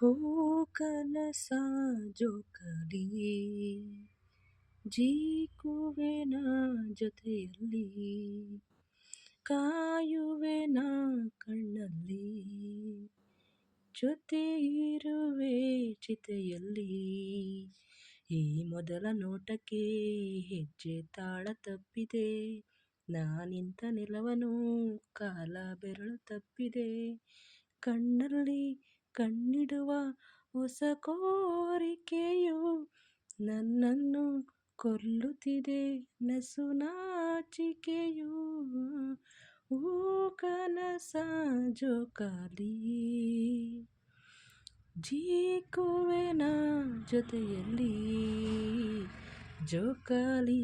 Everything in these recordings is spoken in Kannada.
ಹೂ ಕನಸ ಜೋಕಲಿ ಜೀಕುವೆನ ಜೊತೆಯಲ್ಲಿ, ಕಾಯುವೆನ ಕಣ್ಣಲ್ಲಿ ಜೊತೆ ಇರುವೆ ಚಿತೆಯಲ್ಲಿ. ಈ ಮೊದಲ ನೋಟಕ್ಕೆ ಹೆಜ್ಜೆ ತಾಳ ತಪ್ಪಿದೆ, ನಾನಿಂತ ನೆಲವನು ಕಾಲ ಬೆರಳು ತಪ್ಪಿದೆ, ಕಣ್ಣಲ್ಲಿ ಕಣ್ಣಿಡುವ ಹೊಸ ಕೋರಿಕೆಯು ನನ್ನನ್ನು ಕೊಲ್ಲುತ್ತಿದೆ ನಸು ನಾಚಿಕೆಯು. ಊ ಕನಸ ಜೋಕಾಲಿ ಜೀಕುವೆನ ಜೊತೆಯಲ್ಲಿ ಜೋಕಾಲಿ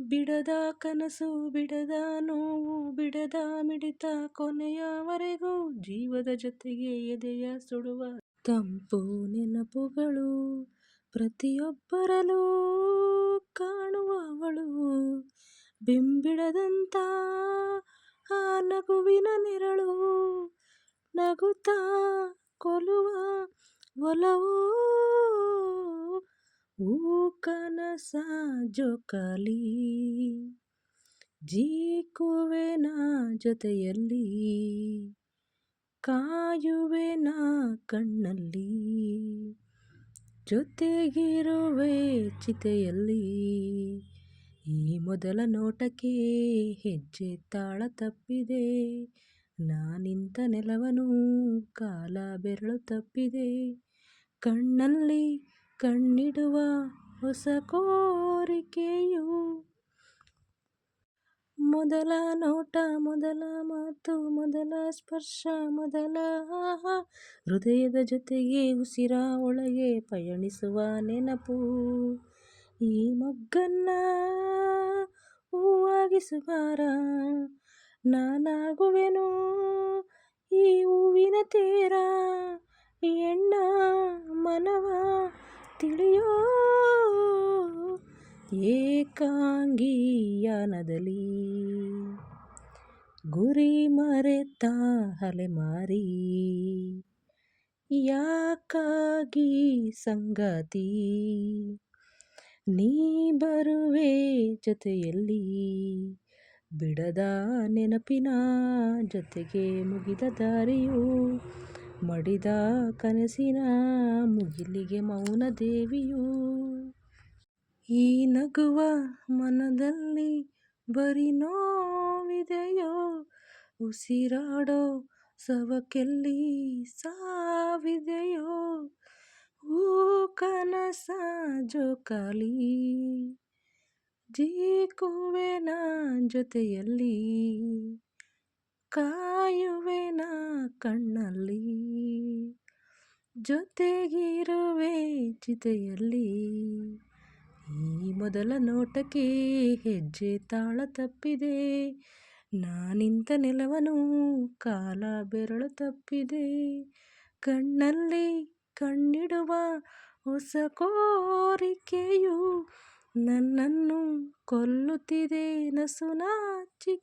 ಬಿಡದ ಕನಸು, ಬಿಡದ ನೋವು, ಬಿಡದ ಮಿಡಿತ ಕೊನೆಯವರೆಗೂ ಜೀವದ ಜೊತೆಗೆ ಎದೆಯ ಸುಡುವ ತಂಪು ನೆನಪುಗಳು ಪ್ರತಿಯೊಬ್ಬರಲ್ಲೂ ಕಾಣುವವಳು. ಬಿಂಬಿಡದಂತ ಆ ನಗುವಿನ ನೆರಳು ನಗುತ್ತಾ ಕೊಲುವ ಒಲವು ಹೂ ಕನಸ ಜೀಕುವೆ ಜೀಕುವೆನ ಜೊತೆಯಲ್ಲಿ ಕಾಯುವೆನ ಕಣ್ಣಲ್ಲಿ, ಜೊತೆಗಿರುವೆ ಚಿತೆಯಲ್ಲಿ. ಈ ಮೊದಲ ನೋಟಕ್ಕೆ ಹೆಜ್ಜೆ ತಾಳ ತಪ್ಪಿದೆ, ನಾನಿಂತ ನೆಲವನು ಕಾಲ ಬೆರಳು ತಪ್ಪಿದೆ, ಕಣ್ಣಲ್ಲಿ ಕಣ್ಣಿಡುವ ಹೊಸ ಕೋರಿಕೆಯು. ಮೊದಲ ನೋಟ, ಮೊದಲ ಮಾತು, ಮೊದಲ ಸ್ಪರ್ಶ, ಮೊದಲ ಹೃದಯದ ಜೊತೆಗೆ ಉಸಿರ ಒಳಗೆ ಪಯಣಿಸುವ ನೆನಪು. ಈ ಮೊಗ್ಗನ್ನ ಹೂವಾಗಿಸುವಾರ ತಿಳಿಯೋ ಏಕಾಂಗಿಯಾನದಲ್ಲಿ. ಗುರಿ ಮರೆತ ಅಲೆಮಾರಿ ಯಾಕಾಗಿ ಸಂಗಾತಿ? ನೀ ಬರುವೆ ಜೊತೆಯಲ್ಲಿ, ಬಿಡದ ನೆನಪಿನ ಜೊತೆಗೆ ಮುಗಿದ ದಾರಿಯು ಮಡಿದ ಕನಸಿನ ಮುಗಿಲಿಗೆ ಮೌನ ದೇವಿಯು. ಈ ನಗುವ ಮನದಲ್ಲಿ ಬರೀ ನೋವಿದೆಯೋ? ಉಸಿರಾಡೋ ಸವಕೆಲ್ಲಿ ಸಾವಿದೆಯೋ? ಹೂ ಕನಸ ಜೋಕಾಲಿ ಜೀಕುವೆನ ಜೊತೆಯಲ್ಲಿ ಕಾಯುವೆನ ಕಣ್ಣಲ್ಲಿ. ಜೊತೆಗಿರುವೆ ಚಿತೆಯಲ್ಲಿ. ಈ ಮೊದಲ ನೋಟಕ್ಕೆ ಹೆಜ್ಜೆ ತಾಳ ತಪ್ಪಿದೆ. ನಾನಿಂತ ನೆಲವನು ಕಾಲ ಬೆರಳು ತಪ್ಪಿದೆ. ಕಣ್ಣಲ್ಲಿ ಕಣ್ಣಿಡುವ ಹೊಸ ಕೋರಿಕೆಯು ನನ್ನನ್ನು ಕೊಲ್ಲುತ್ತಿದೆ. ನಸು ನಾಚಿ